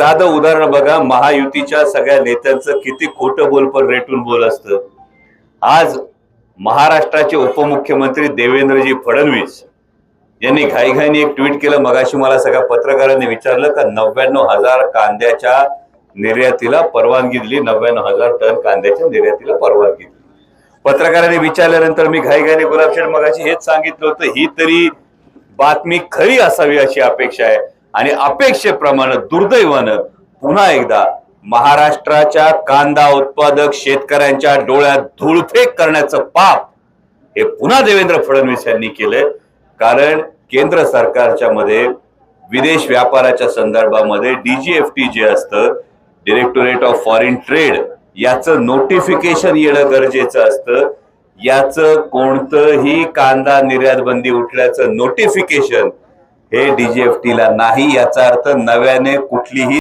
साधं उदाहरण बघा महायुतीच्या सगळ्या नेत्यांचं किती खोटं बोल पण रेटून बोल असतं. आज महाराष्ट्राचे उपमुख्यमंत्री देवेंद्रजी फडणवीस यांनी घाईघाईने एक ट्विट केलं मगाशी मला सगळ्या पत्रकारांनी विचारलं का नव्याण्णव हजार कांद्याच्या निर्यातीला परवानगी दिली नव्याण्णव हजार टन कांद्याच्या निर्यातीला परवानगी दिली. पत्रकारांनी विचारल्यानंतर मी घाईघाईने गुलाबशेठ मगाशी हेच सांगितलं होतं ही तरी बातमी खरी असावी अशी अपेक्षा आहे. आणि अपेक्षेप्रमाणे दुर्दैवानं पुन्हा एकदा महाराष्ट्राच्या कांदा उत्पादक शेतकऱ्यांच्या डोळ्यात धूळफेक करण्याचं पाप हे पुन्हा देवेंद्र फडणवीस यांनी केलंय. कारण केंद्र सरकारच्या मध्ये विदेश व्यापाराच्या संदर्भामध्ये डीजीएफटी जे असतं डिरेक्टोरेट ऑफ फॉरेन ट्रेड याचं नोटिफिकेशन येणं गरजेचं असतं. याचं कोणतंही कांदा निर्यात बंदी उठल्याचं नोटिफिकेशन हे डीजीएफटीला नाही याचा अर्थ नव्याने कुठलीही